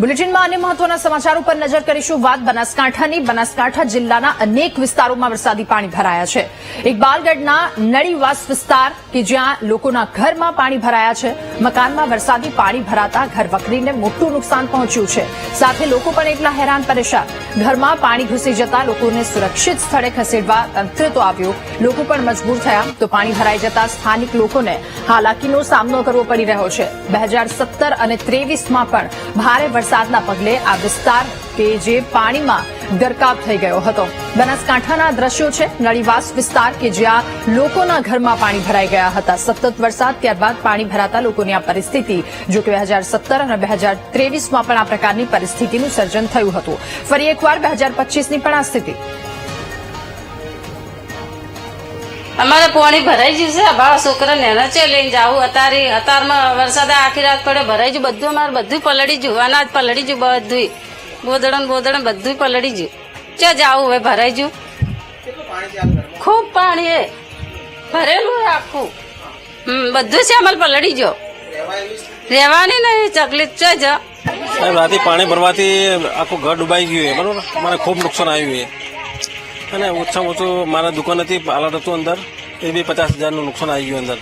બુલેટિનમાં અન્ય મહત્વના સમાચાર ઉપર નજર કરીશું. વાત બનાસકાંઠાની. બનાસકાંઠા જિલ્લાના અનેક વિસ્તારોમાં વરસાદી પાણી ભરાયા છે. ઇકબાલગઢના નળીવાસ વિસ્તાર કે જ્યાં લોકોના ઘરમાં પાણી ભરાયા છે મકાનમાં વરસાદી પાણી ભરાતા ઘર વકરીને મોટું નુકસાન પહોંચ્યું છે. સાથે લોકો પણ એટલા હેરાન પરેશાન. ઘરમાં પાણી ઘૂસી જતા લોકોને સુરક્ષિત સ્થળે ખસેડવા તંત્ર તો આવ્યું. લોકો પણ મજબૂર થયા તો પાણી ભરાઈ જતા સ્થાનિક લોકોને હાલાકીનો સામનો કરવો પડી રહ્યો છે. બે અને ત્રેવીસમાં પણ ભારે વરસાદના પગલે આ વિસ્તાર કે જે પાણીમાં ગરકાવ થઈ ગયો હતો. બનાસકાંઠાના દ્રશ્યો છે, નળીવાસ વિસ્તાર કે જ્યાં લોકોના ઘરમાં પાણી ભરાઈ ગયા હતા. સતત વરસાદ, ત્યારબાદ પાણી ભરાતા લોકોની આ પરિસ્થિતિ, જો કે બે અને બે હજાર પણ આ પ્રકારની પરિસ્થિતિનું સર્જન થયું હતું. ફરી એકવાર બે હજાર પણ આ સ્થિતિ. અમારે પાણી ભરાઈ જશે ભાવ છોકરા નેના છે લઈને જાવું. અત્યારે, અત્યારમાં વરસાદ આખી રાત પડે ભરાઈ ગયું બધું અમારે બધું પલળી ગયું. અનાજ પલળી ગયું બધું ગોદડન બોદડન બધું પલળી ગયું. ક્યાં જાવું હવે ભરાઈ ગયું. ખૂબ પાણી એ ભરેલું આખું. હમ બધું શ્યામલ પલળી ગયો. રહેવાની? નહીં તકલીફ છે જ. સાહેબ રાતે પાણી ભરવાથી આખું ઘર ડૂબાઈ ગયું બરોબર? મને ખૂબ નુકસાન આવ્યું છે અને ઓછામાં ઓછું મારા દુકાન હતી પાર્લર હતું અંદર એ બી પચાસ હજારનું નુકસાન આવી ગયું અંદર.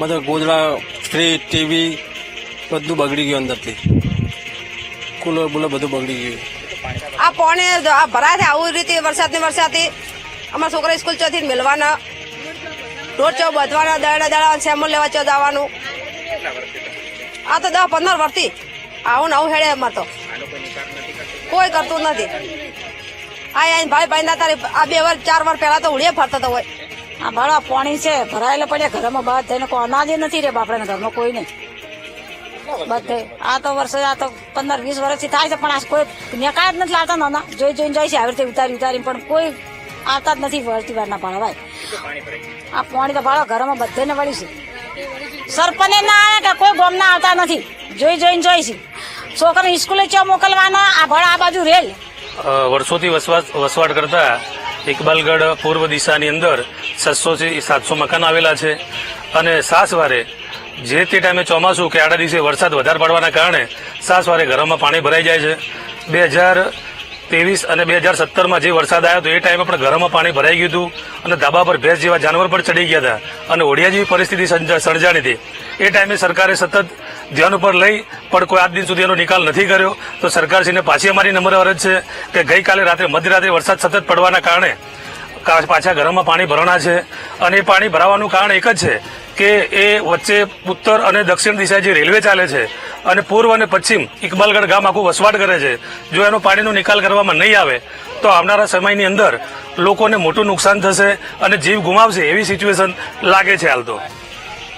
મતલબ ગોદડા ફ્રીજ ટીવી બધું બગડી ગયું અંદરથી. કુલર બુલર બધું બગડી ગયું. આ પોણે આ ભરાય છે આવું રીતે વરસાદની વરસાદથી અમારા છોકરા સ્કૂલ ચોથી મેળવાના રોજ ચો બધવાના દડા દડા સેમલ લેવા ચો જવાનું આ તો દસ પંદર વર્ષથી. આવું ને આવું હેડે એમાં તો. કોઈ કરતું નથી. આ અહીં ભાઈ ભાઈ ના તારે આ બે વાર ચાર વાર પહેલા તો ઉડીએ ફરતા તો હોય. આ ભાડા પાણી છે. ભરાયેલા પડ્યા ઘરમાં બહાર થઈને કોઈ અનાજ નથી રે બાપડા ઘરમાં કોઈ નહીં. બધે આ તો વર્ષે, આ તો પંદર, વીસ વર્ષથી થાય છે, પણ આ કોઈ નેકાય જ નથી લાવતા, નાના. જોઈ, જોઈને જાય છે, આવી રીતે ઉતારી ઉતારી પણ કોઈ આવતા જ નથી વળતી વારના ભાડા ભાઈ. આ પાણી તો ભાડા ઘરમાં બધે ને વળી છે. સરપંચ ના આવે કે કોઈ ગોમ ના આવતા નથી. જોઈ, જોઈને જોઈ છે. છોકરા સ્કૂલે ચો મોકલવાના? આ ભાડા, આ બાજુ રેલ. વર્ષોથી વસવાટ કરતા ઇકબાલગઢ પૂર્વ દિશાની અંદર છસો થી સાતસો મકાન આવેલા છે. અને સાસવારે જે તે ટાઈમે ચોમાસું કે આડા દિવસે વરસાદ વધારે પડવાના કારણે સાસવારે ઘરોમાં પાણી ભરાઈ જાય છે. બે હજાર ત્રેવીસ અને બે હજાર સત્તરમાં જે વરસાદ આવ્યો હતો, એ ટાઈમે પણ ઘરોમાં પાણી ભરાઈ ગયું હતું અને ધાબા પર ભેંસ જેવા જાનવર પણ ચડી ગયા હતા અને ઓડિયા જેવી પરિસ્થિતિ સર્જ- સર્જાણી હતી. એ ટાઈમે સરકારે સતત ધ્યાન ઉપર લઈ પણ કોઈ આજ દિન સુધી એનો નિકાલ નથી કર્યો. તો સરકારશ્રીને પાછી અમારી નંબર અરજ છે કે ગઈકાલે રાત્રે મધ્યરાત્રે વરસાદ સતત પડવાના કારણે પાછા ઘરોમાં પાણી ભરાણા છે. અને એ પાણી ભરાવાનું કારણ એક જ છે કે એ વચ્ચે ઉત્તર અને દક્ષિણ દિશા જે રેલવે ચાલે છે અને પૂર્વ અને પશ્ચિમ ઇકબાલગઢ ગામ આખું વસવાટ કરે છે, જો એનો પાણીનો નિકાલ કરવામાં નહીં આવે, તો આવનારા સમયની અંદર લોકોને મોટું નુકસાન થશે અને જીવ ગુમાવશે એવી સિચ્યુએશન લાગે છે હાલ તો.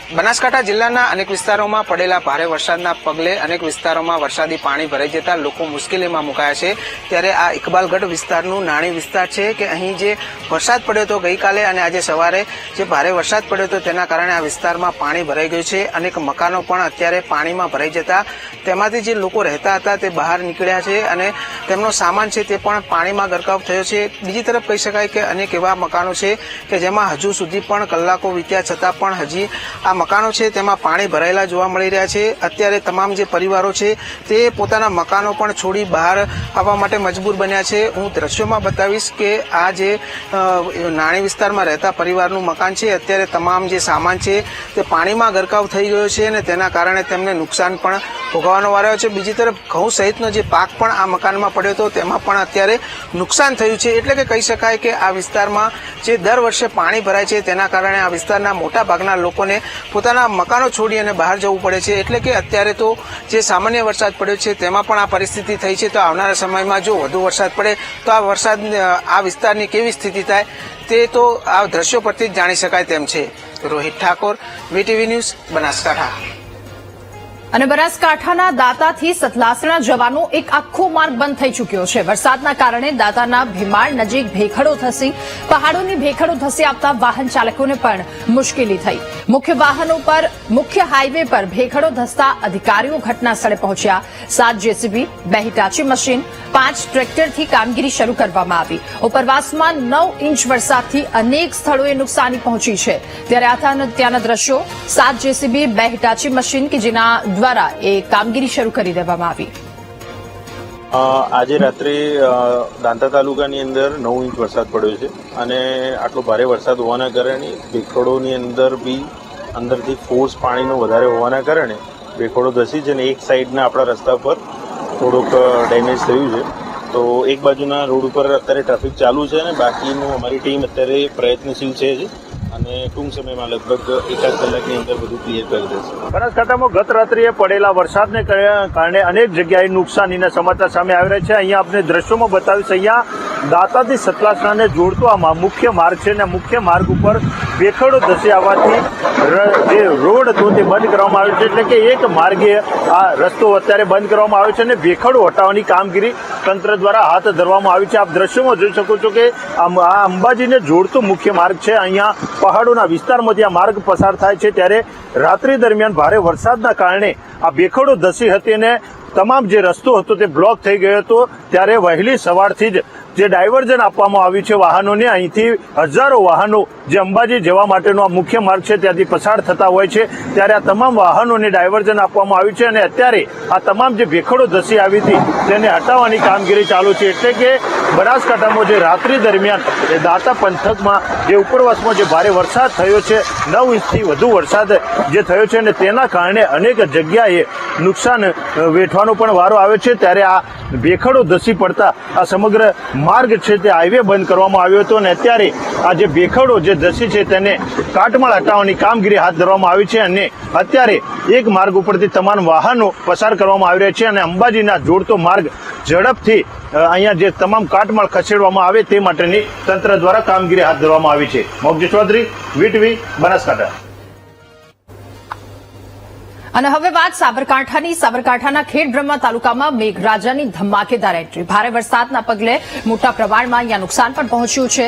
બનાસકાંઠા જિલ્લાના અનેક વિસ્તારોમાં પડેલા ભારે વરસાદના પગલે અનેક વિસ્તારોમાં વરસાદી પાણી ભરાઈ જતા લોકો મુશ્કેલીમાં મુકાયા છે. ત્યારે આ ઇકબાલગઢ વિસ્તારનું નાણી વિસ્તાર છે કે અહીં જે વરસાદ પડ્યો હતો ગઈકાલે અને આજે સવારે જે ભારે વરસાદ પડ્યો હતો તેના કારણે આ વિસ્તારમાં પાણી ભરાઈ ગયું છે. અનેક મકાનો પણ અત્યારે પાણીમાં ભરાઈ જતા તેમાંથી જે લોકો રહેતા હતા તે બહાર નીકળ્યા છે અને તેમનો સામાન છે તે પણ પાણીમાં ગરકાવ થયો છે. બીજી તરફ કહી શકાય કે અનેક એવા મકાનો છે કે જેમાં હજુ સુધી પણ કલાકો વીત્યા છતાં પણ હજી આ મકાનો છે, તેમાં પાણી ભરાયેલા જોવા મળી રહ્યા છે. અત્યારે તમામ જે પરિવારો છે, તે પોતાના મકાનો પણ છોડી બહાર આવવા માટે મજબૂર બન્યા છે. હું દ્રશ્યોમાં બતાવીશ કે આ જે નાણી વિસ્તારમાં રહેતા પરિવારનું મકાન છે, અત્યારે તમામ જે સામાન છે, તે પાણીમાં ગરકાવ થઈ ગયો છે અને તેના કારણે તેમને નુકસાન પણ ભોગવવાનો વાર્યો છે. બીજી તરફ ઘઉં સહિતનો જે પાક પણ આ મકાનમાં પડ્યો હતો, તેમાં પણ અત્યારે નુકસાન થયું છે. એટલે કે કહી શકાય કે આ વિસ્તારમાં જે દર વર્ષે પાણી ભરાય છે, તેના કારણે આ વિસ્તારના મોટા ભાગના લોકોને પોતાના મકાનો છોડી અને બહાર જવું પડે છે. એટલે કે અત્યારે તો જે સામાન્ય વરસાદ પડ્યો છે, તેમાં પણ આ પરિસ્થિતિ થઈ છે. તો આવનારા સમયમાં જો વધુ વરસાદ પડે, તો આ વરસાદ આ વિસ્તારની કેવી સ્થિતિ થાય, તે તો આ દ્રશ્યો પરથી જ જાણી શકાય તેમ છે. Rohit Thakor, VTV news Banaskantha. અને બનાસકાંઠાના દાતાથી સતલાસણા જવાનો એક આખો માર્ગ બંધ થઈ ચૂક્યો છે. વરસાદના કારણે દાતાના ભીમાળ નજીક ભેખડો ધસી, પહાડોની ભેખડો ધસી આપતા વાહન ચાલકોને પણ મુશ્કેલી થઈ. મુખ્ય વાહનો પર, મુખ્ય હાઈવે પર ભેખડો ધસતા અધિકારીઓ ઘટના સ્થળે પહોંચ્યા. સાત જેસીબી, બે હિટાચી મશીન, પાંચ ટ્રેક્ટરથી કામગીરી શરૂ કરવામાં આવી. ઉપરવાસમાં નવ ઇંચ વરસાદથી અનેક સ્થળોએ નુકસાની પહોંચી છે. ત્યારે આ ત્યાંના દ્રશ્યો, સાત જેસીબી, બે હિટાચી મશીન કે જેના દ્વારા એ કામગીરી શરૂ કરી દેવામાં આવી. આજે રાત્રે દાંતા તાલુકાની અંદર નવ ઇંચ વરસાદ પડ્યો છે અને આટલો ભારે વરસાદ હોવાના કારણે ભેખડોની અંદર બી અંદરથી ફોર્સ પાણીનો વધારે હોવાના કારણે ભેખડો ધસી છે અને એક સાઈડના આપણા રસ્તા પર થોડુંક ડેમેજ થયું છે. તો એક બાજુના રોડ ઉપર અત્યારે ટ્રાફિક ચાલુ છે અને બાકીનું અમારી ટીમ અત્યારે પ્રયત્નશીલ છે અને ટૂંક સમયમાં લગભગ એકાદ કલાકની પડેલા વરસાદને કારણે અનેક જગ્યાએ નુકસાનીના સમાચાર સામે આવી રહ્યા છે. અહીંયા આપણે દ્રશ્યોમાં બતાવીશ. અહીંયા દાતાથી સતલાસણાને જોડતો આ મુખ્ય માર્ગ છે અને મુખ્ય માર્ગ ઉપર ભેખડો ધસી આવવાથી જે રોડ હતો તે બંધ કરવામાં આવ્યો છે. એટલે કે એક માર્ગે આ રસ્તો અત્યારે બંધ કરવામાં આવ્યો છે અને ભેખડો હટાવવાની કામગીરી તંત્ર દ્વારા હાથ ધરવામાં આવી છે. આપ દ્રશ્યોમાં જોઈ શકો છો કે આ અંબાજીને જોડતો મુખ્ય માર્ગ છે. અહીંયા પહાડોના વિસ્તારમાંથી આ માર્ગ પસાર થાય છે ત્યારે રાત્રિ દરમિયાન ભારે વરસાદના કારણે આ ભેખડો ધસી હતી અને તમામ જે રસ્તો હતો તે બ્લોક થઈ ગયો હતો. ત્યારે વહેલી સવારથી જ જે ડાયવર્ઝન આપવામાં આવ્યું છે વાહનોને, અહીંથી હજારો વાહનો જે અંબાજી જવા માટેનો આ મુખ્ય માર્ગ છે ત્યાંથી પસાર થતા હોય છે. ત્યારે આ તમામ વાહનોને ડાયવર્ઝન આપવામાં આવ્યું છે અને અત્યારે આ તમામ જે ભેખડો ધસી આવી હતી તેને હટાવવાની કામગીરી ચાલુ છે. એટલે કે બનાસકાંઠામાં જે રાત્રિ દરમિયાન દાતા પંથકમાં જે ઉપરવાસમાં જે ભારે વરસાદ થયો છે, નવ ઇંચથી વધુ વરસાદ જે થયો છે અને તેના કારણે અનેક જગ્યાએ નુકસાન વેઠવાનો પણ વારો આવ્યો છે. ત્યારે આ ભેખડો ધસી પડતા આ સમગ્ર માર્ગ છે તે હાઈવે બંધ કરવામાં આવ્યો હતો અને અત્યારે આ જે ભેખડો જે ધસી છે તેને કાટમાળ હટાવવાની કામગીરી હાથ ધરવામાં આવી છે અને અત્યારે એક માર્ગ ઉપરથી તમામ વાહનો પસાર કરવામાં આવી રહ્યા છે અને અંબાજીના જોડતો માર્ગ ઝડપથી અહીંયા જે તમામ કાટમાળ ખસેડવામાં આવે તે માટેની તંત્ર દ્વારા કામગીરી હાથ ધરવામાં આવી છે. મોગજી ચૌધરી વીટવી બનાસકાંઠા. અને હવે વાત સાબરકાંઠાની. સાબરકાંઠાના ખેડબ્રહ્મા તાલુકામાં મેઘરાજાની ધમાકેદાર એન્ટ્રી ભારે વરસાદના પગલે મોટા પ્રમાણમાં અહીંયા નુકસાન પણ પહોંચ્યું છે.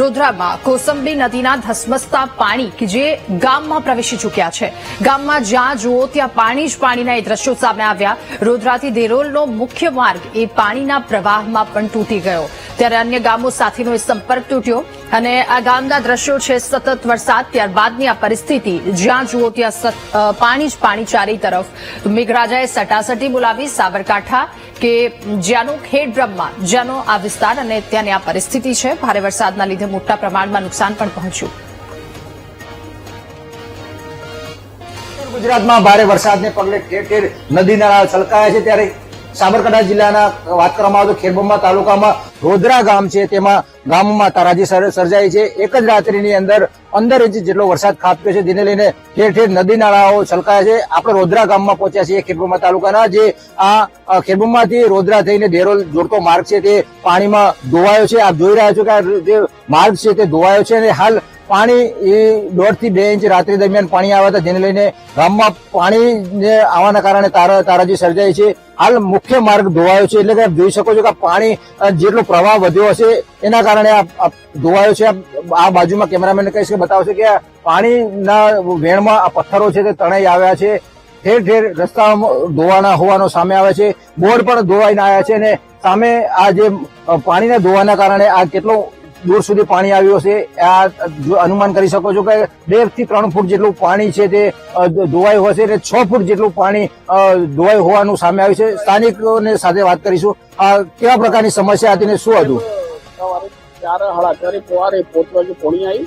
રોધરામાં કોસંબી નદીના ધસમસતા પાણી કે જે ગામમાં પ્રવેશી ચૂક્યા છે. ગામમાં જ્યાં જુઓ ત્યાં પાણી જ પાણીના એ દ્રશ્યો સામે આવ્યા. રોધરાથી દેરોલનો મુખ્ય માર્ગ એ પાણીના પ્રવાહમાં પણ તૂટી ગયો. ત્યારે અન્ય ગામો સાથેનો સંપર્ક તૂટ્યો અને આ ગામના દ્રશ્યો છે સતત વરસાદ. ત્યારબાદની આ પરિસ્થિતિ, જ્યાં જુઓ ત્યાં પાણી જ પાણી ચારે તરફ. મેઘરાજાએ સટાસટી બોલાવી સાબરકાંઠા કે જ્યાંનું ખેડ બ્રહ્મા જ્યાંનો આ વિસ્તાર અને ત્યાંની આ પરિસ્થિતિ છે. ભારે વરસાદના લીધે મોટા પ્રમાણમાં નુકસાન પણ પહોંચ્યું. ગુજરાતમાં ભારે વરસાદને પગલે ઠેર ઠેર નદી નાળા છલકાયા છે. ત્યારે સાબરકાંઠા જિલ્લાના વાત કરવામાં આવે તો ખેરબંબા તાલુકામાં રોદરા ગામ છે, તેમાં ગામમાં તારાજી સર- સર્જાઈ છે. એક જ રાત્રિની અંદર પંદર ઇંચ જેટલો વરસાદ ખાબક્યો છે. જેને લઈને ઠેર ઠેર નદી નાળાઓ છલકાયા છે. આપણે રોદરા ગામમાં પહોંચ્યા છીએ ખેરબુમા તાલુકાના, જે આ ખેરબુમાથી રોદરા થઈને દેરોલ જોડતો માર્ગ છે, તે પાણીમાં ધોવાયો છે. આપ જોઈ રહ્યા છો કે આ જે માર્ગ છે, તે ધોવાયો છે અને હાલ પાણી એ દોઢથી બે ઇંચ રાત્રિ દરમિયાન પાણી આવ્યા હતા જેને લઈને ગામમાં પાણીને આવવાના કારણે તારા તારાજી સર્જાય છે. હાલ મુખ્ય માર્ગ ધોવાયો છે. એટલે કે જોઈ શકો છો કે પાણી જેટલો પ્રવાહ વધ્યો હશે એના કારણે આ ધોવાયો છે. આ- બાજુમાં કેમેરામેન કહીશ કે બતાવશે કે પાણીના વેણમાં આ પથ્થરો છે તે તણાઈ આવ્યા છે. ઠેર ઠેર રસ્તામાં ધોવાના હોવાનો સામે આવે છે. બોર્ડ પણ ધોવાઈને આવ્યા છે અને સામે આ જે પાણીના ધોવાના કારણે આ કેટલો દૂર સુધી પાણી આવ્યું હશે. આ અનુમાન કરી શકો છો કે બેથી ત્રણ ફૂટ જેટલું પાણી છે તે ધોવાયું હશે અને છ ફૂટ જેટલું પાણી ધોવાયું હોવાનું સામે આવ્યું છે. સ્થાનિકોને સાથે વાત કરીશું. આ કેવા પ્રકારની સમસ્યા હતી ને શું હતું? ચાર સાડા ચારે સવારે પોત વાગે પોણી આવી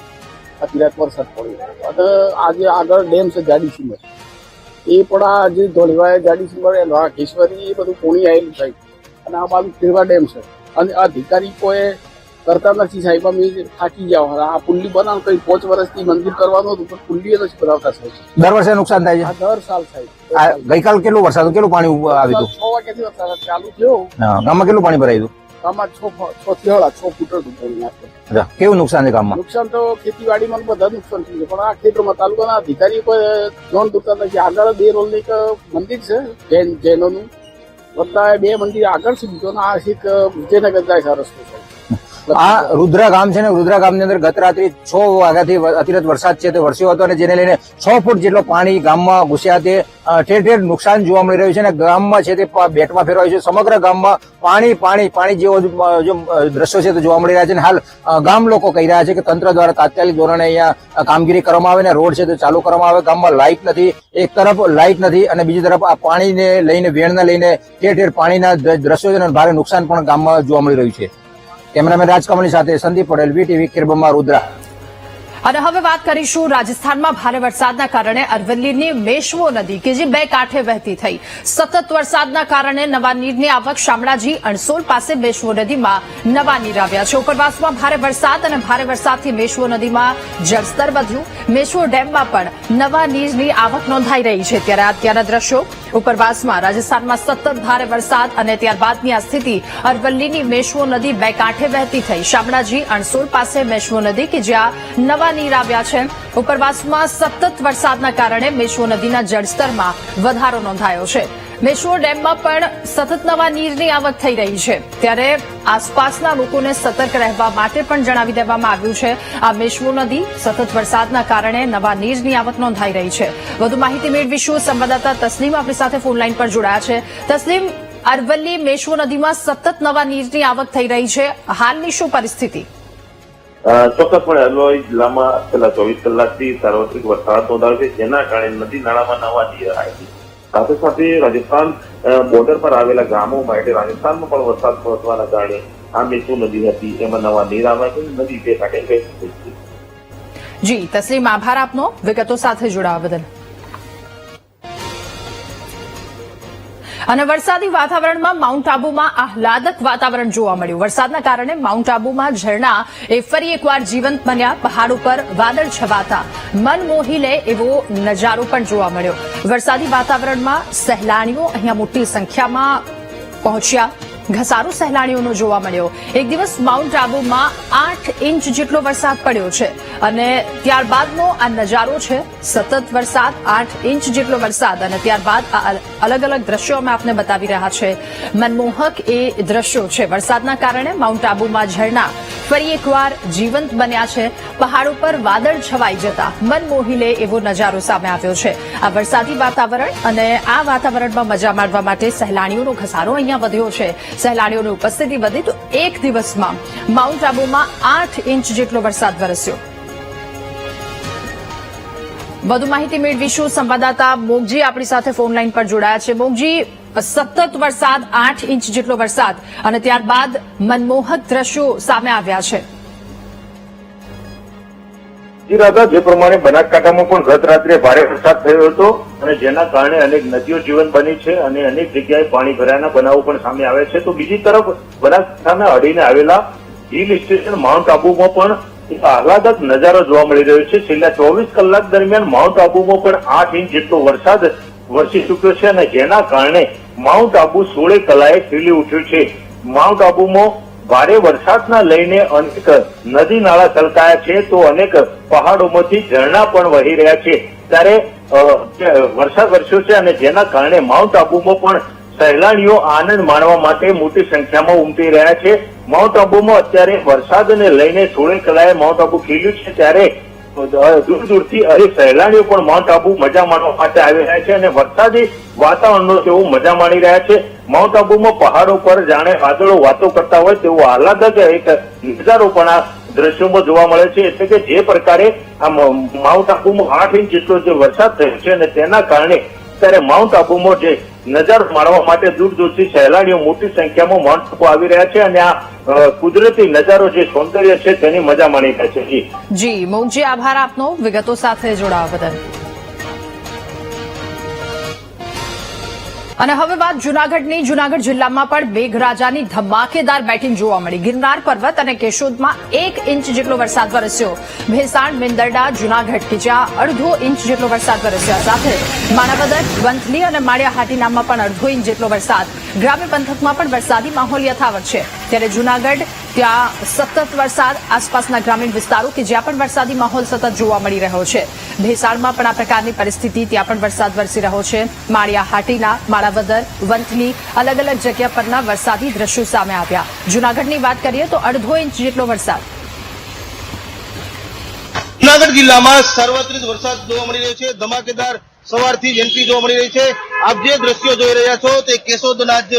અત્યારે વરસાદ પડ્યો આજે આગળ ડેમ છે, જાડી એ પણ આ જે ધોળીવાય જાડી સિમર કેશવરી એ બધું પોણી આવેલું સાહેબ અને આ બાજુ ડેમ છે. અને અધિકારી કોઈ કરતા નથી સાહેબ અમે થાકી હવે આ પુલ્લી બનાવ કઈ પાંચ વર્ષથી મંદિર કરવાનું હતું પણ પુલ્લી નથી બનાવતા સાહેબ. દર વર્ષે નુકસાન થાય છે? દર સાલ સાહેબ. આ ગઈકાલ કેટલું વરસાદ કેટલું પાણી આવ્યું છ વાગ્યાથી વરસાદ ચાલુ થયો. ગામમાં કેટલું પાણી ભરાયું ગામમાં છ છ થી છ ફૂટ હતું હતું કેવું નુકસાન છે ગામમાં? નુકસાન તો ખેતીવાડીમાં બધા નુકસાન થયું છે પણ આ ખેતરમાં તાલુકાના અધિકારી કોઈ નોંધ દોરતા નથી. આગળ બે રોલની એક મંદિર છે જૈન જૈનોનું. વત્તા બે મંદિર આગળ સુધી તો આ એક વિજયનગર જાય છે રસ્તો છે આ રુદ્રા ગામ છે ને રુદ્રા ગામની અંદર ગત રાત્રે છ વાગ્યાથી અતિરત વરસાદ છે તે વરસ્યો હતો અને જેને લઈને છ ફૂટ જેટલો પાણી ગામમાં ઘૂસ્યા તે ઠેર ઠેર નુકસાન જોવા મળી રહ્યું છે અને ગામમાં છે તે બેટમાં ફેરવાયું છે. સમગ્ર ગામમાં પાણી પાણી પાણી જેવો જ, દ્રશ્યો છે તે જોવા મળી રહ્યા છે અને હાલ ગામ લોકો કહી રહ્યા છે કે તંત્ર દ્વારા તાત્કાલિક ધોરણે અહીંયા કામગીરી કરવામાં આવે અને રોડ છે તે ચાલુ કરવામાં આવે. ગામમાં લાઇટ નથી એક તરફ લાઇટ નથી અને બીજી તરફ આ પાણીને લઈને વેણને લઈને ઠેર ઠેર પાણીના દ્રશ્યો છે અને ભારે નુકસાન પણ ગામમાં જોવા મળી રહ્યું છે. કેમેરામેન રાજકમલની સાથે સંદીપ પટેલ વીટીવી કિરબમા રુદ્રા. અને હવે વાત કરીશું રાજસ્થાનમાં ભારે વરસાદના કારણે અરવલ્લીની મેશવો નદી, કે જે બે કાંઠે વહેતી થઈ. સતત વરસાદના કારણે નવા નીરની આવક શામળાજી અણસોલ પાસે મેશવો નદીમાં નવા નીર આવ્યા છે. ઉપરવાસમાં ભારે વરસાદ અને ભારે વરસાદથી મેશવો નદીમાં જળસ્તર વધ્યું. મેશવો ડેમમાં પણ નવા નીરની આવક નોંધાઈ રહી છે. ત્યારે અત્યારના દ્રશ્યો, ઉપરવાસમાં રાજસ્થાનમાં સતત ભારે વરસાદ અને ત્યારબાદની આ સ્થિતિ અરવલ્લીની મેશવો નદી બે કાંઠે વહેતી થઈ. શામળાજી અણસોલ પાસે મેશવો નદી, કે જ્યાં નવા નીર આવ્યા છે. ઉપરવાસમાં સતત વરસાદના કારણે મેશ્વો નદીના જળસ્તરમાં વધારો નોંધાયો છે. મેશ્વો ડેમમાં પણ સતત નવા નીરની આવક થઈ રહી છે. ત્યારે આસપાસના લોકોને સતર્ક રહેવા માટે પણ જણાવી દેવામાં આવ્યું છે. આ મેશ્વો નદી સતત વરસાદના કારણે નવા નીરની આવક નોંધાઈ રહી છે. વધુ માહિતી મેળવીશું સંવાદદાતા તસ્લીમ આપણી સાથે ફોનલાઈન પર જોડાયા છે. તસ્લીમ અરવલ્લી મેશ્વો નદીમાં સતત નવા નીરની આવક થઈ રહી છે. હાલની શું પરિસ્થિતિ? ચોક્કસપણે અરવલ્લી જિલ્લામાં છેલ્લા ચોવીસ કલાકથી સાર્વત્રિક વરસાદ નોંધાયો છે, જેના કારણે નદી નાળામાં નવા નીર આવ્યા છે. સાથે સાથે રાજસ્થાન બોર્ડર પર આવેલા ગામોમાં એટલે રાજસ્થાનમાં પણ વરસાદ પહોંચવાના કારણે આ મેતુ નદી હતી, એમાં નવા નીર આવ્યા છે, નદી બે કાંઠે વહેતી જી, તસ્લીમ, આભાર આપનો. વિગતો સાથે જોડાવા બદલ. અને વરસાદી વાતાવરણમાં માઉન્ટ આબુમાં આહલાદક વાતાવરણ જોવા મળ્યું. વરસાદના કારણે માઉન્ટ આબુમાં ઝરણા એ ફરી એકવાર જીવંત બન્યા. પહાડ ઉપર વાદળ છવાતા મન મોહી લે એવો નજારો પણ જોવા મળ્યો. વરસાદી વાતાવરણમાં સહેલાણીઓ અહીંયા મોટી સંખ્યામાં પહોંચ્યા. ઘસારો સહેલાણીઓનો જોવા મળ્યો. એક દિવસ માઉન્ટ આબુમાં આઠ ઇંચ જેટલો વરસાદ પડ્યો છે અને ત્યારબાદનો આ નજારો છે સતત વરસાદ, આઠ ઇંચ જેટલો વરસાદ અને ત્યારબાદ આ અલગ અલગ દ્રશ્યો અમે આપને બતાવી રહ્યા છે. મનમોહક એ દ્રશ્યો છે. વરસાદના કારણે માઉન્ટ આબુમાં ઝરણા ફરી એકવાર જીવંત બન્યા છે. પહાડો પર વાદળ છવાઈ જતા મન મોહી લે એવો નજારો સામે આવ્યો છે. આ વરસાદી વાતાવરણ અને આ વાતાવરણમાં મજા માણવા માટે સહેલાણીઓનો ઘસારો અહીંયા વધ્યો છે. સહેલાણીઓની ઉપસ્થિતિ વધી તો એક દિવસમાં માઉન્ટ આબુમાં આઠ ઇંચ જેટલો વરસાદ વરસ્યો. વધુ માહિતી મેળવીશું. સંવાદદાતા મોગજી આપણી સાથે ફોનલાઈન પર જોડાયા છે. મોગજી, સતત વરસાદ, આઠ ઇંચ જેટલો વરસાદ અને ત્યારબાદ મનમોહક દ્રશ્યો સામે આવ્યા છે. રાધા જે પ્રમાણે બનાસકાંઠામાં પણ ગત રાત્રે ભારે વરસાદ થયો હતો અને જેના કારણે અનેક નદીઓ જીવન બની છે અને અનેક જગ્યાએ પાણી ભરાયાના બનાવો પણ સામે આવે છે. તો બીજી તરફ બનાસકાંઠાના અડીને આવેલા હિલ સ્ટેશન માઉન્ટ આબુમાં પણ એક આહલાદક નજારો જોવા મળી રહ્યો છે. છેલ્લા ચોવીસ કલાક દરમિયાન માઉન્ટ આબુમાં પણ આઠ ઇંચ જેટલો વરસાદ વરસી ચૂક્યો છે અને જેના કારણે માઉન્ટ આબુ સોળે કલાએ ખીલી ઉઠ્યું છે. માઉન્ટ આબુમાં ભારે વરસાદના લઈને અનેક નદી નાળા છલકાયા છે તો અનેક પહાડોમાંથી ઝરણા પણ વહી રહ્યા છે. ત્યારે વરસાદ વરસ્યો છે અને જેના કારણે માઉન્ટ આબુમાં પણ સહેલાણીઓ આનંદ માણવા માટે મોટી સંખ્યામાં ઉમટી રહ્યા છે. માઉન્ટ આબુમાં અત્યારે વરસાદને લઈને સોળે કલાએ માઉન્ટ આબુ ખીલ્યું છે ત્યારે દૂર દૂરથી અનેક સહેલાણીઓ પણ માઉન્ટ આબુ મજા માણવા માટે આવી રહ્યા છે અને વરસાદી વાતાવરણનો તેઓ મજા માણી રહ્યા છે. માઉન્ટ આબુમાં પહાડો પર જાણે વાદળો વાતો કરતા હોય તેવો આહલાદક એક નજારો પણ આ દ્રશ્યોમાં જોવા મળે છે. એટલે કે જે પ્રકારે આ માઉન્ટ આબુમાં આઠ ઇંચ જેટલો જે વરસાદ થયો છે અને તેના કારણે ત્યારે માઉન્ટ આબુમાં જે નજારો માણવા માટે દૂર દૂરથી સહેલાણીઓ મોટી સંખ્યામાં માઉન્ટ આબુ આવી રહ્યા છે અને આ કુદરતી નજારો જે સૌંદર્ય છે તેની મજા માણી રહ્યા છે. જી. જી મોગજી આભાર આપનો. વિગતો સાથે જોડાવા બદલ. અને હવે વાત જૂનાગઢની. જૂનાગઢ જિલ્લામાં પણ મેઘરાજાની ધમાકેદાર બેટિંગ જોવા મળી. ગિરનાર પર્વત અને કેશોદમાં એક ઇંચ જેટલો વરસાદ વરસ્યો. ભેસાણ, મિંદરડા, જૂનાગઢ કે જ્યાં અડધો ઇંચ જેટલો વરસાદ વરસ્યો. સાથે માણાવદર, વંથલી અને માળિયા હાટીનામાં પણ અડધો ઇંચ જેટલો વરસાદ ગ્રામ્ય પંથકમાં પણ વરસાદી માહોલ યથાવત છે. ત્યારે જૂનાગઢ, ત્યાં સતત વરસાદ, આસપાસના ગ્રામીણ વિસ્તારો કે જ્યાં પણ વરસાદી માહોલ સતત જોવા મળી રહ્યો છે. ભેસાણમાં પણ આ પ્રકારની પરિસ્થિતિ, ત્યાં પણ વરસાદ વરસી રહ્યો છે. માળિયા હાટીના, માળાવદર, વંથલી અલગ અલગ જગ્યા પરના વરસાદી દ્રશ્યો સામે આવ્યા. જૂનાગઢની વાત કરીએ તો અડધો ઇંચ જેટલો વરસાદ. જૂનાગઢ જિલ્લામાં સાર્વત્રિક વરસાદ જોવા મળી રહ્યો છે. ધમાકેદાર સવારથી જ એન્ટ્રી જોવા મળી રહી છે. આપ જે દ્રશ્યો જોઈ રહ્યા છો તે કેશોદના જ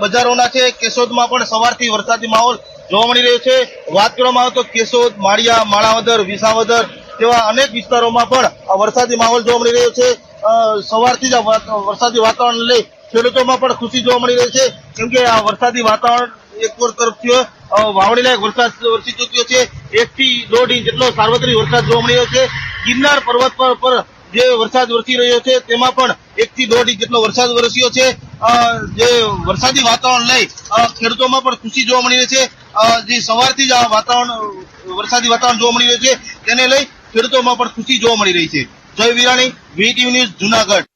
બજારોના છે. કેશોદમાં પણ સવારથી વરસાદી માહોલ જોવા મળી રહ્યો છે. વાત કરવામાં આવે તો કેશોદ, માળિયા, માણાવદર, વિસાવદર તેવા અનેક વિસ્તારોમાં પણ વરસાદી માહોલ જોવા મળી રહ્યો છે. સવારથી જ વરસાદી વાતાવરણ લઈ ખેડૂતોમાં પણ ખુશી જોવા મળી રહી છે. કેમ કે આ વરસાદી વાતાવરણ એક તરફથી વાવણી લાયક વરસાદ વરસી ચૂક્યો છે. એક થી દોઢ ઇંચ જેટલો સાર્વત્રિક વરસાદ જોવા મળી રહ્યો છે. ગિરનાર પર્વત પર પર જે વરસાદ વરસી રહ્યો છે, તેમાં પણ એક થી દોઢ ઇંચ જેટલો વરસાદ વરસ્યો છે. જે વરસાદી વાતાવરણ લઈ ખેડૂતોમાં પણ ખુશી જોવા મળી રહી છે. જે સવારથી જ આ વાતાવરણ, વરસાદી વાતાવરણ જોવા મળી રહ્યું છે, તેને લઈ ખેડૂતોમાં પણ ખુશી જોવા મળી રહી છે. Jay Virani, V TV news, Junagadh.